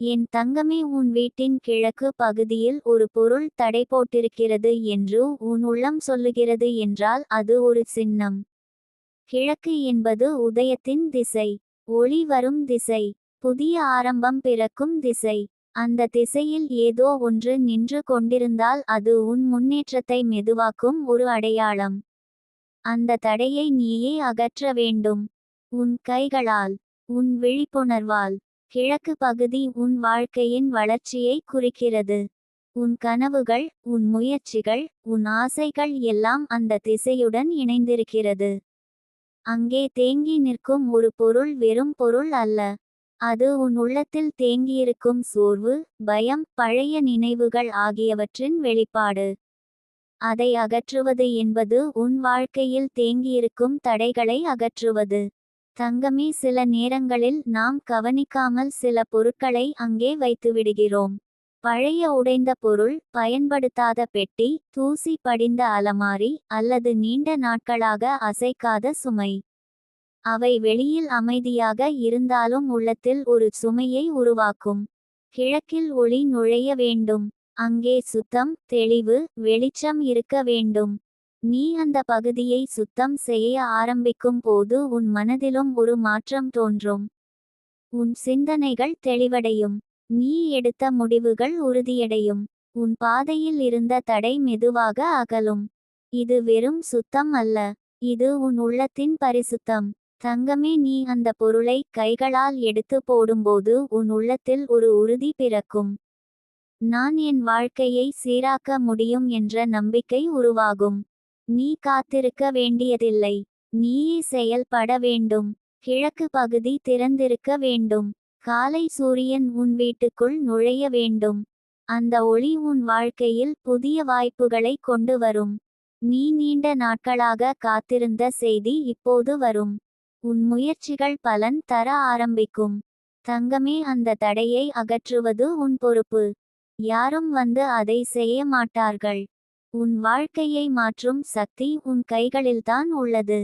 என் தங்கமே உன் வீட்டின் கிழக்கு பகுதியில் ஒரு பொருள் தடை போட்டிருக்கிறது என்று உன் உள்ளம் சொல்லுகிறது என்றால் அது ஒரு சின்னம். கிழக்கு என்பது உதயத்தின் திசை ஒளி வரும் திசை புதிய ஆரம்பம் பிறக்கும் திசை. அந்த திசையில் ஏதோ ஒன்று நின்று கொண்டிருந்தால் அது உன் முன்னேற்றத்தை மெதுவாக்கும் ஒரு அடையாளம். அந்த தடையை நீயே அகற்ற வேண்டும். உன் கைகளால் உன் விழிப்புணர்வால். கிழக்கு பகுதி உன் வாழ்க்கையின் வளர்ச்சியை குறிக்கிறது. உன் கனவுகள் உன் முயற்சிகள் உன் ஆசைகள் எல்லாம் அந்த திசையுடன் இணைந்திருக்கிறது. அங்கே தேங்கி நிற்கும் ஒரு பொருள் வெறும் பொருள் அல்ல. அது உன் உள்ளத்தில் தேங்கியிருக்கும் சோர்வு பயம் பழைய நினைவுகள் ஆகியவற்றின் வெளிப்பாடு. அதை அகற்றுவது என்பது உன் வாழ்க்கையில் தேங்கியிருக்கும் தடைகளை அகற்றுவது. தங்கமே சில நேரங்களில் நாம் கவனிக்காமல் சில பொருட்களை அங்கே வைத்துவிடுகிறோம். பழைய உடைந்த பொருள் பயன்படுத்தாத பெட்டி தூசி படிந்த அலமாரி அல்லது நீண்ட நாட்களாக அசைக்காத சுமை. அவை வெளியில் அமைதியாக இருந்தாலும் உள்ளத்தில் ஒரு சுமையை உருவாக்கும். கிழக்கில் ஒளி நுழைய வேண்டும். அங்கே சுத்தம் தெளிவு வெளிச்சம் இருக்க வேண்டும். நீ அந்த பகுதியை சுத்தம் செய்ய ஆரம்பிக்கும் போது உன் மனதிலும் ஒரு மாற்றம் தோன்றும். உன் சிந்தனைகள் தெளிவடையும். நீ எடுத்த முடிவுகள் உறுதியடையும். உன் பாதையில் இருந்த தடை மெதுவாக அகலும். இது வெறும் சுத்தம் அல்ல. இது உன் உள்ளத்தின் பரிசுத்தம். தங்கமே நீ அந்த பொருளை கைகளால் எடுத்து போடும்போது உன் உள்ளத்தில் ஒரு உறுதி பிறக்கும். நான் என் வாழ்க்கையை சீராக்க முடியும் என்ற நம்பிக்கை உருவாகும். நீ காத்திருக்க வேண்டியதில்லை. நீயே செயல்பட வேண்டும். கிழக்கு பகுதி திறந்திருக்க வேண்டும். காலை சூரியன் உன் வீட்டுக்குள் நுழைய வேண்டும். அந்த ஒளி உன் வாழ்க்கையில் புதிய வாய்ப்புகளை கொண்டு வரும். நீ நீண்ட நாட்களாக காத்திருந்த செய்தி இப்போது வரும். உன் முயற்சிகள் பலன் தர ஆரம்பிக்கும். தங்கமே அந்த தடையை அகற்றுவது உன் பொறுப்பு. யாரும் வந்து அதை செய்ய மாட்டார்கள். உன் வாழ்க்கையை மாற்றும் சக்தி உன் கைகளில்தான் உள்ளது.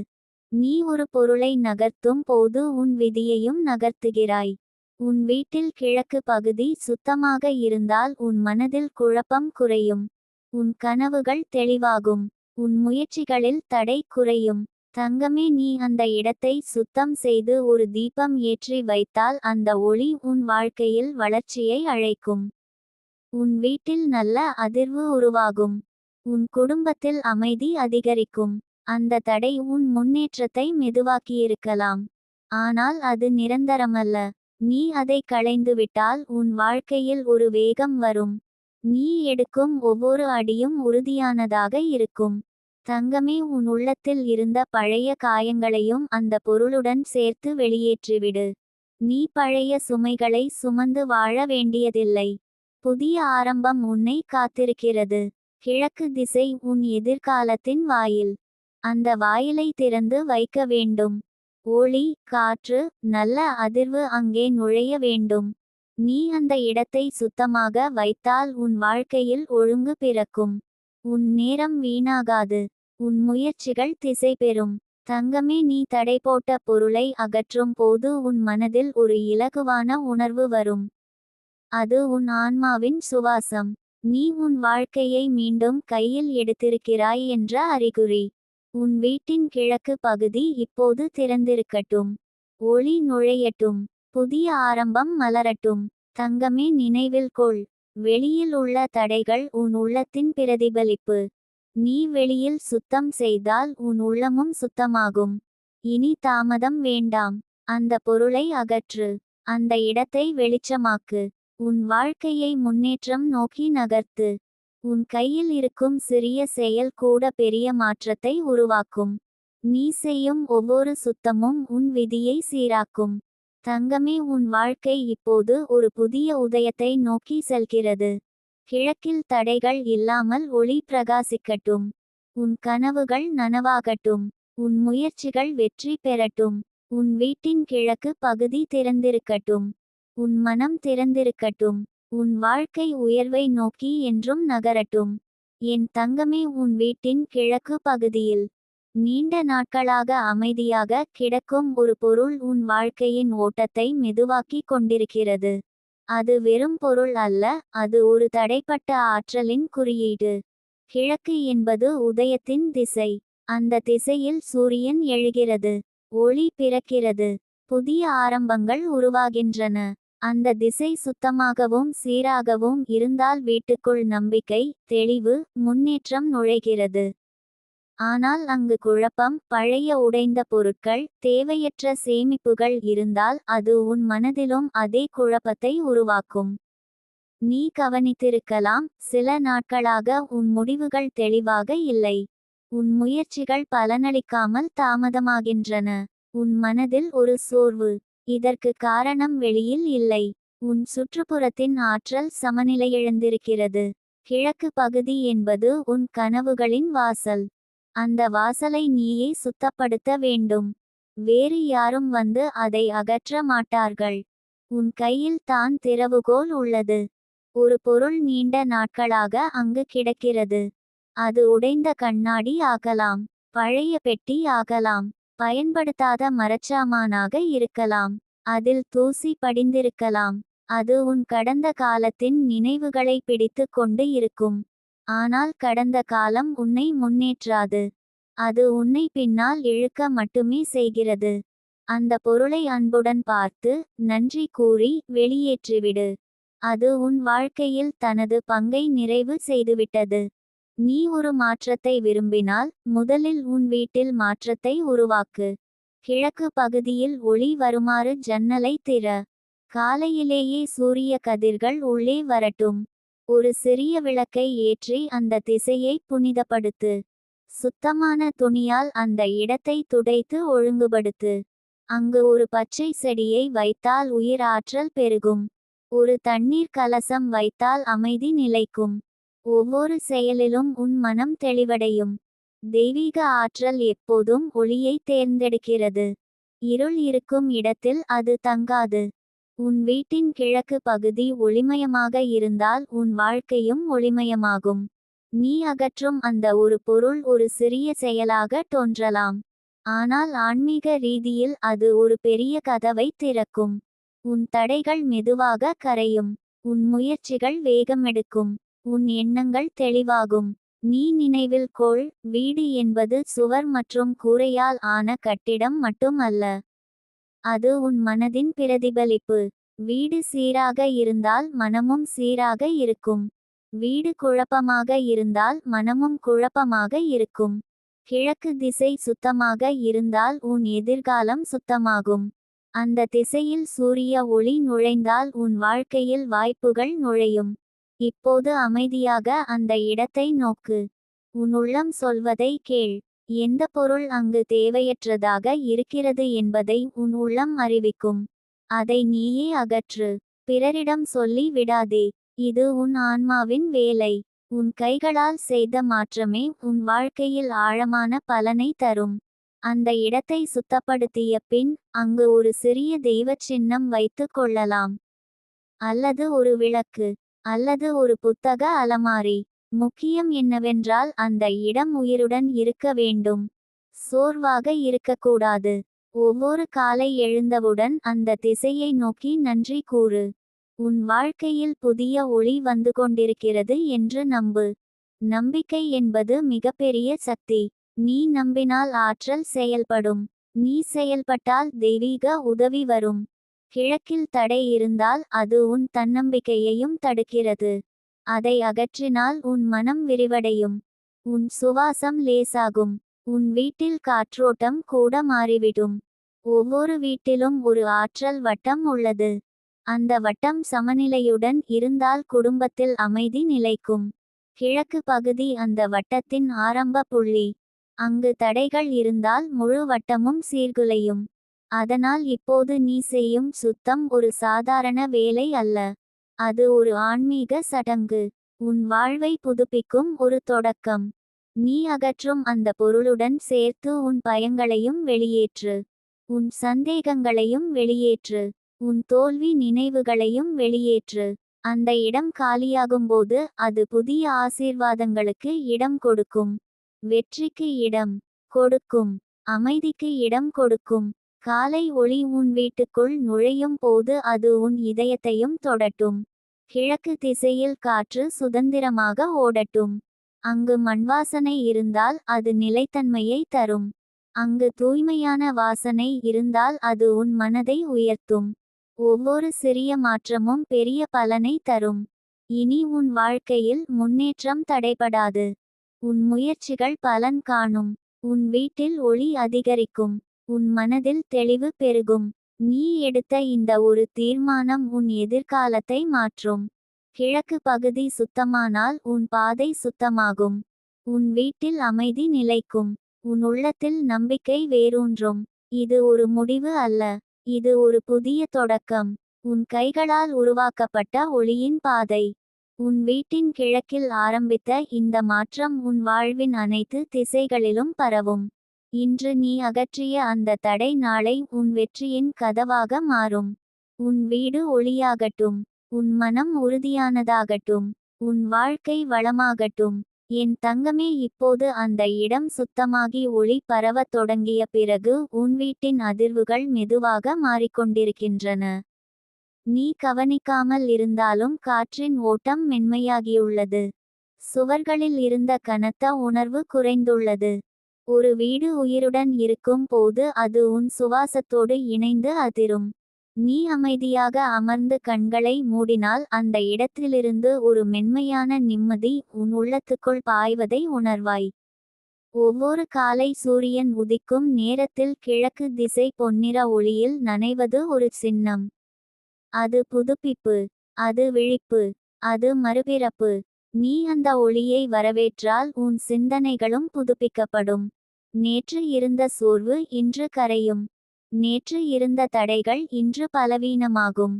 நீ ஒரு பொருளை நகர்த்தும் போது உன் விதியையும் நகர்த்துகிறாய். உன் வீட்டில் கிழக்கு பகுதி சுத்தமாக இருந்தால் உன் மனதில் குழப்பம் குறையும். உன் கனவுகள் தெளிவாகும். உன் முயற்சிகளில் தடை குறையும். தங்கமே நீ அந்த இடத்தை சுத்தம் செய்து ஒரு தீபம் ஏற்றி வைத்தால் அந்த ஒளி உன் வாழ்க்கையில் வளர்ச்சியை அழைக்கும். உன் வீட்டில் நல்ல அதிர்வு உருவாகும். உன் குடும்பத்தில் அமைதி அதிகரிக்கும். அந்த தடை உன் முன்னேற்றத்தை மெதுவாக்கியிருக்கலாம். ஆனால் அது நிரந்தரமல்ல. நீ அதை களைந்துவிட்டால் உன் வாழ்க்கையில் ஒரு வேகம் வரும். நீ எடுக்கும் ஒவ்வொரு அடியும் உறுதியானதாக இருக்கும். தங்கமே உன் உள்ளத்தில் இருந்த பழைய காயங்களையும் அந்த பொருளுடன் சேர்த்து வெளியேற்றிவிடு. நீ பழைய சுமைகளை சுமந்து வாழ வேண்டியதில்லை. புதிய ஆரம்பம் உன்னை காத்திருக்கிறது. கிழக்கு திசை உன் எதிர்காலத்தின் வாயில். அந்த வாயிலை திறந்து வைக்க வேண்டும். ஒளி காற்று நல்ல அதிர்வு அங்கே நுழைய வேண்டும். நீ அந்த இடத்தை சுத்தமாக வைத்தால் உன் வாழ்க்கையில் ஒழுங்கு பிறக்கும். உன் நேரம் வீணாகாது. உன் முயற்சிகள் திசை பெறும். தங்கமே நீ தடை போட்ட பொருளை அகற்றும் போது உன் மனதில் ஒரு இலகுவான உணர்வு வரும். அது உன் ஆன்மாவின் சுவாசம். நீ உன் வாழ்க்கையை மீண்டும் கையில் எடுத்திருக்கிறாய் என்ற அறிகுறி. உன் வீட்டின் கிழக்கு பகுதி இப்போது திறந்திருக்கட்டும். ஒளி நுழையட்டும். புதிய ஆரம்பம் மலரட்டும். தங்கமே நினைவில் கொள். வெளியில் உள்ள தடைகள் உன் உள்ளத்தின் பிரதிபலிப்பு. நீ வெளியில் சுத்தம் செய்தால் உன் உள்ளமும் சுத்தமாகும். இனி தாமதம் வேண்டாம். அந்த பொருளை அகற்று. அந்த இடத்தை வெளிச்சமாக்கு. உன் வாழ்க்கையை முன்னேற்றம் நோக்கி நகர்த்து. உன் கையில் இருக்கும் சிறிய செயல் கூட பெரிய மாற்றத்தை உருவாக்கும். நீ செய்யும் ஒவ்வொரு சுத்தமும் உன் விதியை சீராக்கும். தங்கமே உன் வாழ்க்கை இப்போது ஒரு புதிய உதயத்தை நோக்கி செல்கிறது. கிழக்கில் தடைகள் இல்லாமல் ஒளி பிரகாசிக்கட்டும். உன் கனவுகள் நனவாகட்டும். உன் முயற்சிகள் வெற்றி பெறட்டும். உன் வீட்டின் கிழக்கு பகுதி திறந்திருக்கட்டும். உன் மனம் திறந்திருக்கட்டும். உன் வாழ்க்கை உயர்வை நோக்கி என்றும் நகரட்டும். என் தங்கமே உன் வீட்டின் கிழக்கு பகுதியில் நீண்ட நாட்களாக அமைதியாக கிடக்கும் ஒரு பொருள் உன் வாழ்க்கையின் ஓட்டத்தை மெதுவாக்கி கொண்டிருக்கிறது. அது வெறும் பொருள் அல்ல அது ஒரு தடைப்பட்ட ஆற்றலின் குறியீடு. கிழக்கு என்பது உதயத்தின் திசை. அந்த திசையில் சூரியன் எழுகிறது. ஒளி பிறக்கிறது. புதிய ஆரம்பங்கள் உருவாகின்றன. அந்த திசை சுத்தமாகவும் சீராகவும் இருந்தால் வீட்டுக்குள் நம்பிக்கை தெளிவு முன்னேற்றம் நுழைகிறது. ஆனால் அங்கு குழப்பம் பழைய உடைந்த பொருட்கள் தேவையற்ற சேமிப்புகள் இருந்தால் அது உன் மனதிலும் அதே குழப்பத்தை உருவாக்கும். நீ கவனித்திருக்கலாம் சில நாட்களாக உன் முடிவுகள் தெளிவாக இல்லை. உன் முயற்சிகள் பலனளிக்காமல் தாமதமாகின்றன. உன் மனதில் ஒரு சோர்வு. இதற்கு காரணம் வெளியில் இல்லை. உன் சுற்றுப்புறத்தின் ஆற்றல் சமநிலையிழந்திருக்கிறது. கிழக்கு பகுதி என்பது உன் கனவுகளின் வாசல். அந்த வாசலை நீயே சுத்தப்படுத்த வேண்டும். வேறு யாரும் வந்து அதை அகற்ற மாட்டார்கள். உன் கையில் தான் திறவுகோல் உள்ளது. ஒரு பொருள் நீண்ட நாட்களாக அங்கு கிடக்கிறது. அது உடைந்த கண்ணாடி ஆகலாம். பழைய பெட்டி ஆகலாம். பயன்படுத்தாத மரச்சாமானாக இருக்கலாம். அதில் தூசி படிந்திருக்கலாம். அது உன் கடந்த காலத்தின் நினைவுகளை பிடித்து கொண்டு இருக்கும். ஆனால் கடந்த காலம் உன்னை முன்னேற்றாது. அது உன்னை பின்னால் இழுக்க மட்டுமே செய்கிறது. அந்த பொருளை அன்புடன் பார்த்து நன்றி கூறி வெளியேற்றிவிடு. அது உன் வாழ்க்கையில் தனது பங்கை நிறைவு செய்துவிட்டது. நீ ஒரு மாற்றத்தை விரும்பினால் முதலில் உன் வீட்டில் மாற்றத்தை உருவாக்கு. கிழக்கு பகுதியில் ஒளி வருமாறு ஜன்னலை திற. காலையிலேயே சூரிய கதிர்கள் உள்ளே வரட்டும். ஒரு சிறிய விளக்கை ஏற்றி அந்த திசையை புனிதப்படுத்து. சுத்தமான துணியால் அந்த இடத்தை துடைத்து ஒழுங்குபடுத்து. அங்கு ஒரு பச்சை செடியை வைத்தால் உயிர் ஆற்றல் பெருகும். ஒரு தண்ணீர் கலசம் வைத்தால் அமைதி நிலைக்கும். ஒவ்வொரு செயலிலும் உன் மனம் தெளிவடையும். தெய்வீக ஆற்றல் எப்போதும் ஒளியை தேர்ந்தெடுக்கிறது. இருள் இருக்கும் இடத்தில் அது தங்காது. உன் வீட்டின் கிழக்கு பகுதி ஒளிமயமாக இருந்தால் உன் வாழ்க்கையும் ஒளிமயமாகும். நீ அகற்றும் அந்த ஒரு பொருள் ஒரு சிறிய செயலாக தோன்றலாம். ஆனால் ஆன்மீக ரீதியில் அது ஒரு பெரிய கதவை திறக்கும். உன் தடைகள் மெதுவாக கரையும். உன் முயற்சிகள் வேகமெடுக்கும். உன் எண்ணங்கள் தெளிவாகும். நீ நினைவில் கொள் வீடு என்பது சுவர் மற்றும் கூரையால் ஆன கட்டிடம் மட்டும் அல்ல. அது உன் மனதின் பிரதிபலிப்பு. வீடு சீராக இருந்தால் மனமும் சீராக இருக்கும். வீடு குழப்பமாக இருந்தால் மனமும் குழப்பமாக இருக்கும். கிழக்கு திசை சுத்தமாக இருந்தால் உன் எதிர்காலம் சுத்தமாகும். அந்த திசையில் சூரிய ஒளி நுழைந்தால் உன் வாழ்க்கையில் வாய்ப்புகள் நுழையும். இப்போது அமைதியாக அந்த இடத்தை நோக்கு. உன் உள்ளம் சொல்வதை கேள். எந்த பொருள் அங்கு தேவையற்றதாக இருக்கிறது என்பதை உன் உள்ளம் அறிவிக்கும். அதை நீயே அகற்று. பிறரிடம் சொல்லி விடாதே. இது உன் ஆன்மாவின் வேலை. உன் கைகளால் செய்த மாற்றமே உன் வாழ்க்கையில் ஆழமான பலனை தரும். அந்த இடத்தை சுத்தப்படுத்திய பின் அங்கு ஒரு சிறிய தெய்வச் சின்னம் வைத்து கொள்ளலாம். அல்லது ஒரு விளக்கு. அல்லது ஒரு புத்தக அலமாரி. முக்கியம் என்னவென்றால் அந்த இடம் உயிருடன் இருக்க வேண்டும். சோர்வாக இருக்கக்கூடாது. ஒவ்வொரு காலை எழுந்தவுடன் அந்த திசையை நோக்கி நன்றி கூறு. உன் வாழ்க்கையில் புதிய ஒளி வந்து கொண்டிருக்கிறது என்று நம்பு. நம்பிக்கை என்பது மிகப்பெரிய சக்தி. நீ நம்பினால் ஆற்றல் செயல்படும். நீ செயல்பட்டால் தெய்வீக உதவி வரும். கிழக்கில் தடை இருந்தால் அது உன் தன்னம்பிக்கையையும் தடுக்கிறது. அதை அகற்றினால் உன் மனம் விரிவடையும். உன் சுவாசம் லேசாகும். உன் வீட்டில் காற்றோட்டம் கூட மாறிவிடும். ஒவ்வொரு வீட்டிலும் ஒரு ஆற்றல் வட்டம் உள்ளது. அந்த வட்டம் சமநிலையுடன் இருந்தால் குடும்பத்தில் அமைதி நிலைக்கும். கிழக்கு பகுதி அந்த வட்டத்தின் ஆரம்ப புள்ளி. அங்கு தடைகள் இருந்தால் முழு வட்டமும் சீர்குலையும். அதனால் இப்போது நீ செய்யும் சுத்தம் ஒரு சாதாரண வேலை அல்ல. அது ஒரு ஆன்மீக சடங்கு. உன் வாழ்வை புதுப்பிக்கும் ஒரு தொடக்கம். நீ அகற்றும் அந்த பொருளுடன் சேர்த்து உன் பயங்களையும் வெளியேற்று. உன் சந்தேகங்களையும் வெளியேற்று. உன் தோல்வி நினைவுகளையும் வெளியேற்று. அந்த இடம் காலியாகும்போது அது புதிய ஆசீர்வாதங்களுக்கு இடம் கொடுக்கும். வெற்றிக்கு இடம் கொடுக்கும். அமைதிக்கு இடம் கொடுக்கும். காலை ஒளி உன் வீட்டுக்குள் நுழையும் போது அது உன் இதயத்தையும் தொடட்டும். கிழக்கு திசையில் காற்று சுதந்திரமாக ஓடட்டும். அங்கு மண்வாசனை இருந்தால் அது நிலைத்தன்மையை தரும். அங்கு தூய்மையான வாசனை இருந்தால் அது உன் மனதை உயர்த்தும். ஒவ்வொரு சிறிய மாற்றமும் பெரிய பலனை தரும். இனி உன் வாழ்க்கையில் முன்னேற்றம் தடைபடாது. உன் முயற்சிகள் பலன் காணும். உன் வீட்டில் ஒளி அதிகரிக்கும். உன் மனதில் தெளிவு பெருகும். நீ எடுத்த இந்த ஒரு தீர்மானம் உன் எதிர்காலத்தை மாற்றும். கிழக்கு பகுதி சுத்தமானால் உன் பாதை சுத்தமாகும். உன் வீட்டில் அமைதி நிலைக்கும். உன் உள்ளத்தில் நம்பிக்கை வேரூன்றும். இது ஒரு முடிவு அல்ல. இது ஒரு புதிய தொடக்கம். உன் கைகளால் உருவாக்கப்பட்ட ஒளியின் பாதை. உன் வீட்டின் கிழக்கில் ஆரம்பித்த இந்த மாற்றம் உன் வாழ்வின் அனைத்து திசைகளிலும் பரவும். இன்று நீ அகற்றிய அந்த தடை நாளை உன் வெற்றியின் கதவாக மாறும். உன் வீடு ஒளியாகட்டும். உன் மனம் உறுதியானதாகட்டும். உன் வாழ்க்கை வளமாகட்டும். என் தங்கமே இப்போது அந்த இடம் சுத்தமாகி ஒளி பரவத் தொடங்கிய பிறகு உன் வீட்டின் அதிர்வுகள் மெதுவாக மாறிக்கொண்டிருக்கின்றன. நீ கவனிக்காமல் இருந்தாலும் காற்றின் ஓட்டம் மென்மையாகியுள்ளது. சுவர்களில் இருந்த கனத்த உணர்வு குறைந்துள்ளது. ஒரு வீடு உயிருடன் இருக்கும் போது அது உன் சுவாசத்தோடு இணைந்து அதிரும். நீ அமைதியாக அமர்ந்து கண்களை மூடினால் அந்த இடத்திலிருந்து ஒரு மென்மையான நிம்மதி உன் உள்ளத்துக்குள் பாய்வதை உணர்வாய். ஒவ்வொரு காலை சூரியன் உதிக்கும் நேரத்தில் கிழக்கு திசை பொன்னிற ஒளியில் நனைவது ஒரு சின்னம். அது புதுப்பிப்பு அது விழிப்பு அது மறுபிறப்பு. நீ அந்த ஒளியை வரவேற்றால் உன் சிந்தனைகளும் புதுப்பிக்கப்படும். நேற்று இருந்த சோர்வு இன்று கரையும். நேற்று இருந்த தடைகள் இன்று பலவீனமாகும்.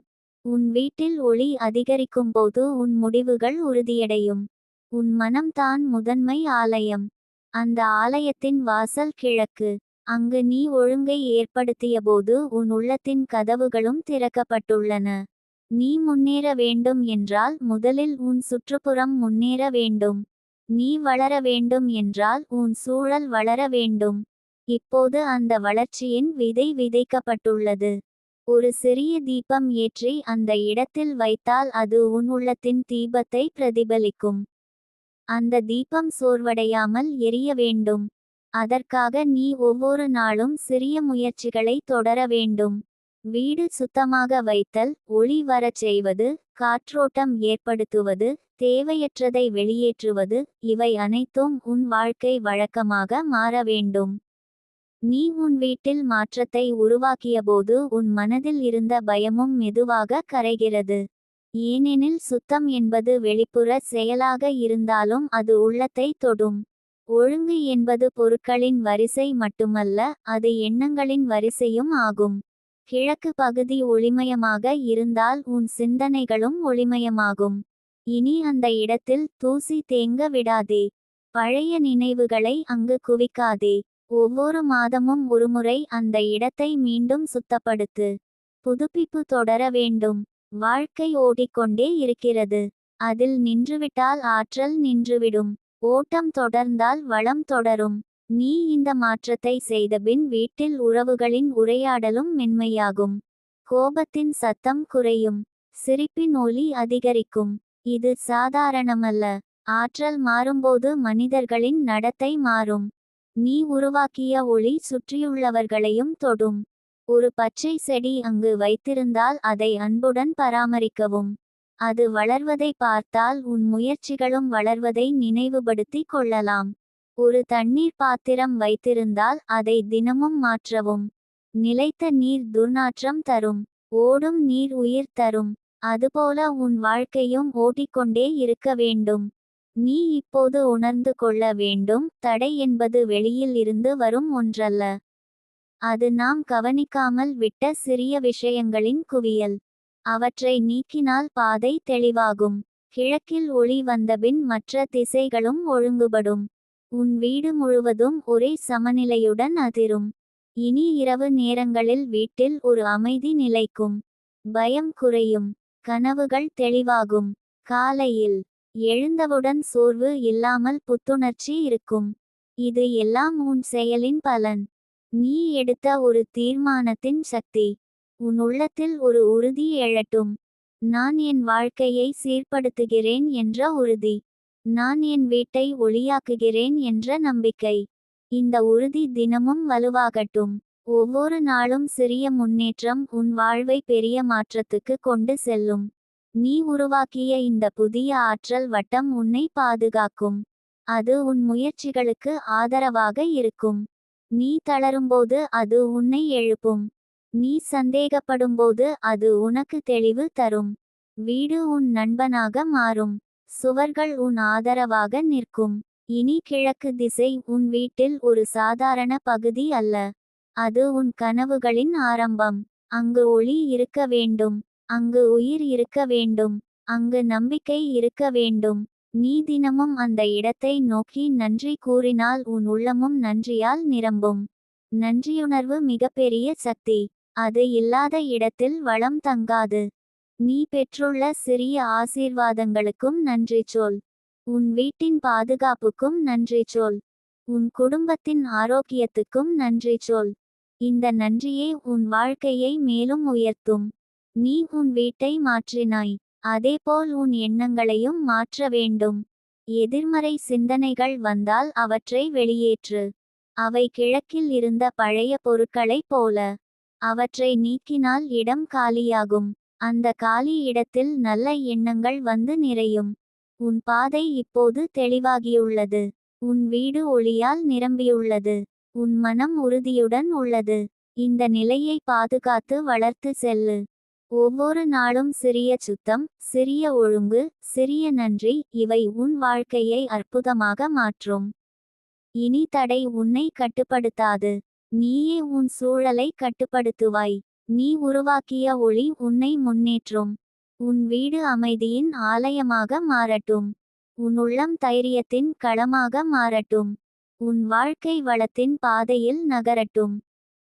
உன் வீட்டில் ஒளி அதிகரிக்கும்போது உன் முடிவுகள் உறுதியடையும். உன் மனம் தான் முதன்மை ஆலயம். அந்த ஆலயத்தின் வாசல் கிழக்கு. அங்கு நீ ஒழுங்கை ஏற்படுத்தியபோது உன் உள்ளத்தின் கதவுகளும் திறக்கப்பட்டுள்ளன. நீ முன்னேற வேண்டும் என்றால் முதலில் உன் சுற்றுப்புறம் முன்னேற வேண்டும். நீ வளர வேண்டும் என்றால் உன் சூழல் வளர வேண்டும். இப்போது அந்த வளர்ச்சியின் விதை விதைக்கப்பட்டுள்ளது. ஒரு சிறிய தீபம் ஏற்றி அந்த இடத்தில் வைத்தால் அது உன் உள்ளத்தின் தீபத்தை பிரதிபலிக்கும். அந்த தீபம் சோர்வடையாமல் எரிய வேண்டும். அதற்காக நீ ஒவ்வொரு நாளும் சிறிய முயற்சிகளை தொடர வேண்டும். வீடு சுத்தமாக வைத்தல் ஒளி வரச் செய்வது காற்றோட்டம் ஏற்படுத்துவது தேவையற்றதை வெளியேற்றுவது இவை அனைத்தும் உன் வாழ்க்கை வழக்கமாக மாற வேண்டும். நீ உன் வீட்டில் மாற்றத்தை உருவாக்கியபோது உன் மனதில் இருந்த பயமும் மெதுவாக கரைகிறது. ஏனெனில் சுத்தம் என்பது வெளிப்புற செயலாக இருந்தாலும் அது உள்ளத்தை தொடும். ஒழுங்கு என்பது பொருட்களின் வரிசை மட்டுமல்ல அது எண்ணங்களின் வரிசையும் ஆகும். கிழக்கு பகுதி ஒளிமயமாக இருந்தால் உன் சிந்தனைகளும் ஒளிமயமாகும். இனி அந்த இடத்தில் தூசி தேங்க விடாதே. பழைய நினைவுகளை அங்கு குவிக்காதே. ஒவ்வொரு மாதமும் ஒருமுறை அந்த இடத்தை மீண்டும் சுத்தப்படுத்து. புதுப்பிப்பு தொடர வேண்டும். வாழ்க்கை ஓடிக்கொண்டே இருக்கிறது. அதில் நின்றுவிட்டால் ஆற்றல் நின்றுவிடும். ஓட்டம் தொடர்ந்தால் வளம் தொடரும். நீ இந்த மாற்றத்தை செய்தபின் வீட்டில் உறவுகளின் உரையாடலும் மென்மையாகும். கோபத்தின் சத்தம் குறையும். சிரிப்பின் ஒலி அதிகரிக்கும். இது சாதாரணமல்ல. ஆற்றல் மாறும்போது மனிதர்களின் நடத்தை மாறும். நீ உருவாக்கிய ஒளி சுற்றியுள்ளவர்களையும் தொடும். ஒரு பச்சை செடி அங்கு வைத்திருந்தால் அதை அன்புடன் பராமரிக்கவும். அது வளர்வதை பார்த்தால் உன் முயற்சிகளும் வளர்வதை நினைவுபடுத்திக் கொள்ளலாம். ஒரு தண்ணீர் பாத்திரம் வைத்திருந்தால் அதை தினமும் மாற்றவும். நிலைத்த நீர் துர்நாற்றம் தரும். ஓடும் நீர் உயிர் தரும். அதுபோல உன் வாழ்க்கையும் ஓட்டிக்கொண்டே இருக்க வேண்டும். நீ இப்போது உணர்ந்து கொள்ள வேண்டும். தடை என்பது வெளியில் இருந்து வரும் ஒன்றல்ல. அது நாம் கவனிக்காமல் விட்ட சிறிய விஷயங்களின் குவியல். அவற்றை நீக்கினால் பாதை தெளிவாகும். கிழக்கில் ஒளி வந்தபின் மற்ற திசைகளும் ஒழுங்குபடும். உன் வீடு முழுவதும் ஒரே சமநிலையுடன் அதிரும். இனி இரவு நேரங்களில் வீட்டில் ஒரு அமைதி நிலைக்கும். பயம் குறையும். கனவுகள் தெளிவாகும். காலையில் எழுந்தவுடன் சோர்வு இல்லாமல் புத்துணர்ச்சி இருக்கும். இது எல்லாம் உன் செயலின் பலன். நீ எடுத்த ஒரு தீர்மானத்தின் சக்தி. உன் உள்ளத்தில் ஒரு உறுதி எழட்டும். நான் என் வாழ்க்கையை சீர்படுத்துகிறேன் என்ற உறுதி. நான் என் வீட்டை ஒளியாக்குகிறேன் என்ற நம்பிக்கை. இந்த உறுதி தினமும் வலுவாகட்டும். ஒவ்வொரு நாளும் சிறிய முன்னேற்றம் உன் வாழ்வை பெரிய மாற்றத்துக்கு கொண்டு செல்லும். நீ உருவாக்கிய இந்த புதிய ஆற்றல் வட்டம் உன்னை பாதுகாக்கும். அது உன் முயற்சிகளுக்கு ஆதரவாக இருக்கும். நீ தளரும்போது அது உன்னை எழுப்பும். நீ சந்தேகப்படும்போது அது உனக்கு தெளிவு தரும். வீடு உன் நண்பனாக மாறும். சுவர்கள் உன் ஆதரவாக நிற்கும். இனி கிழக்கு திசை உன் வீட்டில் ஒரு சாதாரண பகுதி அல்ல. அது உன் கனவுகளின் ஆரம்பம். அங்கு ஒளி இருக்க வேண்டும். அங்கு உயிர் இருக்க வேண்டும். அங்கு நம்பிக்கை இருக்க வேண்டும். நீ தினமும் அந்த இடத்தை நோக்கி நன்றி கூறினால் உன் உள்ளமும் நன்றியால் நிரம்பும். நன்றியுணர்வு மிகப்பெரிய சக்தி. அது இல்லாத இடத்தில் வளம் தங்காது. நீ பெற்றுள்ள சிறிய ஆசீர்வாதங்களுக்கும் நன்றி சொல். உன் வீட்டின் பாதுகாப்புக்கும் நன்றி சொல். உன் குடும்பத்தின் ஆரோக்கியத்துக்கும் நன்றி சொல். இந்த நன்றியே உன் வாழ்க்கையை மேலும் உயர்த்தும். நீ உன் வீட்டை மாற்றினாய். அதேபோல் உன் எண்ணங்களையும் மாற்ற வேண்டும். எதிர்மறை சிந்தனைகள் வந்தால் அவற்றை வெளியேற்று. அவை கிழக்கில் இருந்த பழைய பொருட்களைப் போல. அவற்றை நீக்கினால் இடம் காலியாகும். அந்த காலி இடத்தில் நல்ல எண்ணங்கள் வந்து நிறையும். உன் பாதை இப்போது தெளிவாகியுள்ளது. உன் வீடு ஒளியால் நிரம்பியுள்ளது. உன் மனம் உறுதியுடன் உள்ளது. இந்த நிலையை பாதுகாத்து வளர்த்து செல்லு. ஒவ்வொரு நாளும் சிறிய சுத்தம் சிறிய ஒழுங்கு சிறிய நன்றி இவை உன் வாழ்க்கையை அற்புதமாக மாற்றும். இனி தடை உன்னை கட்டுப்படுத்தாது. நீயே உன் சூழலை கட்டுப்படுத்துவாய். நீ உருவாக்கிய ஒளி உன்னை முன்னேற்றும். உன் வீடு அமைதியின் ஆலயமாக மாறட்டும். உன் உள்ளம் தைரியத்தின் களமாக மாறட்டும். உன் வாழ்க்கை வளத்தின் பாதையில் நகரட்டும்.